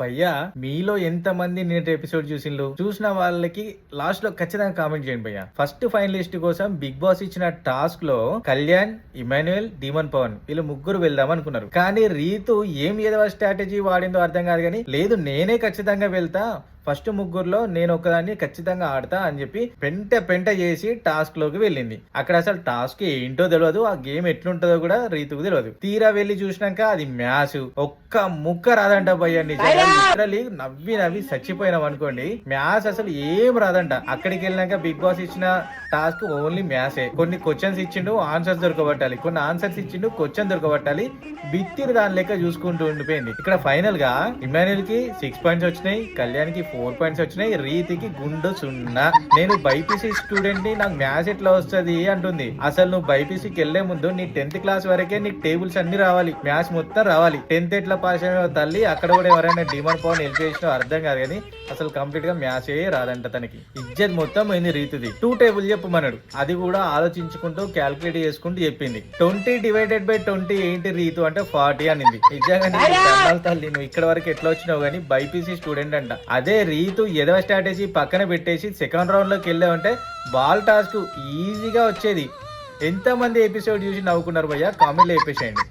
భయ్యా మీలో ఎంత మంది నేటి ఎపిసోడ్ చూసిండ్రు? చూసిన వాళ్ళకి లాస్ట్లో ఖచ్చితంగా కామెంట్ చేయండి భయ్యా. ఫస్ట్ ఫైనలిస్ట్ కోసం బిగ్ బాస్ ఇచ్చిన టాస్క్లో కళ్యాణ్ ఇమాన్యుయల్ డీమన్ పవన్ వీళ్ళు ముగ్గురు వెళ్దాం అనుకున్నారు. కానీ రీతు ఏం ఏదో స్ట్రాటజీ వాడిందో అర్థం కాదు కానీ లేదు నేనే ఖచ్చితంగా వెళ్తా ఫస్ట్ ముగ్గురులో నేను ఒకదాన్ని ఖచ్చితంగా ఆడతా అని చెప్పి పెంట పెంట చేసి టాస్క్లోకి వెళ్ళింది. అక్కడ అసలు టాస్క్ ఏంటో తెలియదు ఆ గేమ్ ఎట్లుంటుందో కూడా రీతుకు తెలియదు తీరా వెళ్ళి చూసినాక అది మ్యాథ్స్ ఒక్క ముక్క రాదంట భయ్య లిటరలీ నవ్వి నవ్వి చచ్చిపోయినాం అనుకోండి. మ్యాథ్స్ అసలు ఏం రాదంట. అక్కడికి వెళ్ళినాక బిగ్ బాస్ ఇచ్చిన టాస్క్ ఓన్లీ మ్యాథ్సే కొన్ని క్వశ్చన్స్ ఇచ్చిండు ఆన్సర్స్ దొరకబట్టాలి కొన్ని ఆన్సర్స్ ఇచ్చిండు క్వశ్చన్ దొరకబట్టాలి బిత్తిరి దాని లెక్క చూసుకుంటూ ఉండిపోయింది ఇక్కడ ఫైనల్గా ఇమాన్యుల్కి సిక్స్ పాయింట్స్ వచ్చినాయి కళ్యాణ్కి ఫోర్ పాయింట్స్ వచ్చినాయి రీతికి గుండు సున్నా నేను బైపీసీ స్టూడెంట్ని నాకు మ్యాథ్స్ ఎట్లా వస్తుంది అంటుంది. అసలు నువ్వు బైపీసీకి వెళ్ళే ముందు నీ టెన్త్ క్లాస్ వరకే నీకు టేబుల్స్ అన్ని రావాలి. మ్యాథ్స్ మొత్తం రావాలి. టెన్త్ ఎట్లా పాస్ అయిన తల్లి అక్కడ కూడా ఎవరైనా డిమాండ్ పవన్ హెల్ప్ చేసినా అర్థం కాదు కానీ అసలు కంప్లీట్గా మ్యాథ్స్ ఏ రాదంట తనకి. ఇజ్జత్ మొత్తం అయింది రీతిది టూ టేబుల్ చెప్పమన్నాడు. అది కూడా ఆలోచించుకుంటూ క్యాల్కులేట్ చేసుకుంటూ చెప్పింది. ట్వంటీ డివైడెడ్ బై ట్వంటీ ఏంటి రీతు అంటే ఫార్టీ అనింది. నిజంగా తల్లి నువ్వు ఇక్కడ వరకు ఎట్లా వచ్చినావు కానీ బైపీసీ స్టూడెంట్ అంట. అదే రీతు ఎదవ స్ట్రాటజీ పక్కన పెట్టేసి సెకండ్ రౌండ్లోకి వెళ్ళావంటే బాల్ టాస్క్ ఈజీగా వచ్చేది. ఎంతమంది ఎపిసోడ్ చూసి నవ్వుకున్నారు భయ్యా? కామెంట్లో చెప్పేసేయండి.